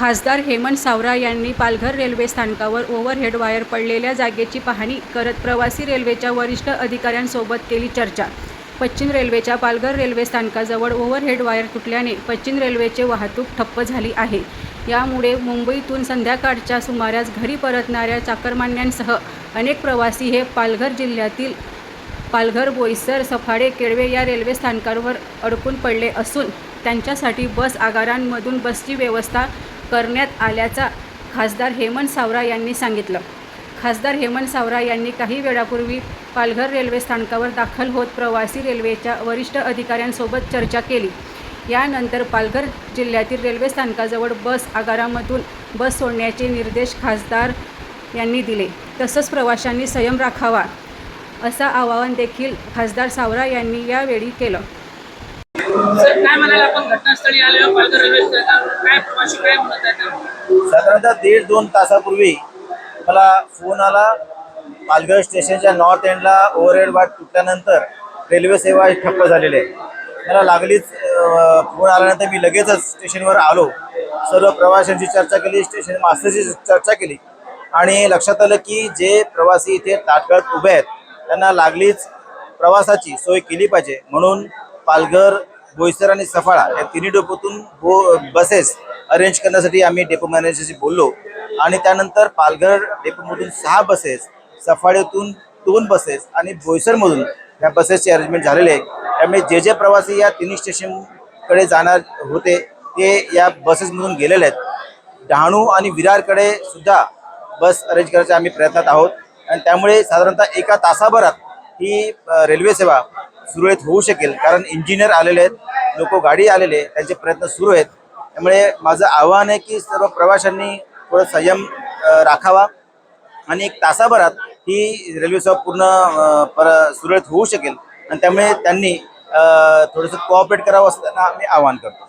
खासदार हेमंत सावरा यांनी पालघर रेल्वे स्थानकावर ओव्हरहेड वायर पडलेल्या जागेची पाहणी करत प्रवासी रेल्वेच्या वरिष्ठ अधिकाऱ्यांसोबत केली चर्चा. पश्चिम रेल्वेच्या पालघर रेल्वे स्थानकाजवळ ओव्हरहेड वायर तुटल्याने पश्चिम रेल्वेचे वाहतूक ठप्प झाली आहे. यामुळे मुंबईतून संध्याकाळच्या सुमारास घरी परतणाऱ्या चाकरमान्यांसह अनेक प्रवासी हे पालघर जिल्ह्यातील पालघर बोईसर सफाळे केळवे या रेल्वे स्थानकांवर अडकून पडले असून त्यांच्यासाठी बस आगारांमधून बसची व्यवस्था करण्यात आल्याचा खासदार हेमंत सावरा यांनी सांगितलं. खासदार हेमंत सावरा यांनी काही वेळापूर्वी पालघर रेल्वे स्थानकावर दाखल होत प्रवासी रेल्वेच्या वरिष्ठ अधिकाऱ्यांसोबत चर्चा केली. यानंतर पालघर जिल्ह्यातील रेल्वे स्थानकाजवळ बस आगारामधून बस सोडण्याचे निर्देश खासदार यांनी दिले. तसंच प्रवाशांनी संयम राखावा असं आवाहन देखील खासदार सावरा यांनी यावेळी केलं. सर काय म्हणाल आपण? घटनास्थळी पालघर रेल्वे काय प्रवासी काय म्हणत आहेत? साधारणतः दीड दोन तासापूर्वी मला फोन आला. पालघर स्टेशनच्या नॉर्थ एंडला ओव्हरहेड वाट तुटल्यानंतर रेल्वे सेवा ठप्प झालेली आहे. मला लागलीच फोन आल्यानंतर मी लगेचच स्टेशनवर आलो. सर्व प्रवाशांची चर्चा केली स्टेशन मास्टरची चर्चा केली. आणि लक्षात आलं की जे प्रवासी इथे ताटकळत उभे आहेत त्यांना लागलीच प्रवासाची सोय केली पाहिजे. म्हणून पालघर बोईसर आणि सफाळा या तिन्ही डेपोतून बो बसेस अरेंज करण्यासाठी आम्ही डेपो मॅनेजरशी बोललो. आणि त्यानंतर पालघर डेपोमधून सहा बसेस सफाळ्यातून दोन बसेस आणि बोईसरमधून या बसेसचे अरेंजमेंट झालेले आहे. त्यामुळे जे जे प्रवासी या तिन्ही स्टेशनकडे जाणार होते ते या बसेसमधून गेलेले आहेत. डहाणू आणि विरारकडे सुद्धा बस अरेंज करायचे आम्ही प्रयत्नात आहोत. आणि त्यामुळे साधारणतः एका तासाभरात ही रेल्वे सेवा सुरळीत होऊ शकेल. कारण इंजिनियर आलेले आहेत लोक गाडी आलेले आहेत त्यांचे प्रयत्न सुरू आहेत. त्यामुळे माझं आव्हान आहे की सर्व प्रवाशांनी थोडं संयम राखावा. आणि एक तासाभरात ही रेल्वे सेवा पूर्ण पर सुरळीत होऊ शकेल. आणि त्यामुळे त्यांनी थोडंसं कोऑपरेट करावं असं त्यांना आम्ही आवाहन करतो.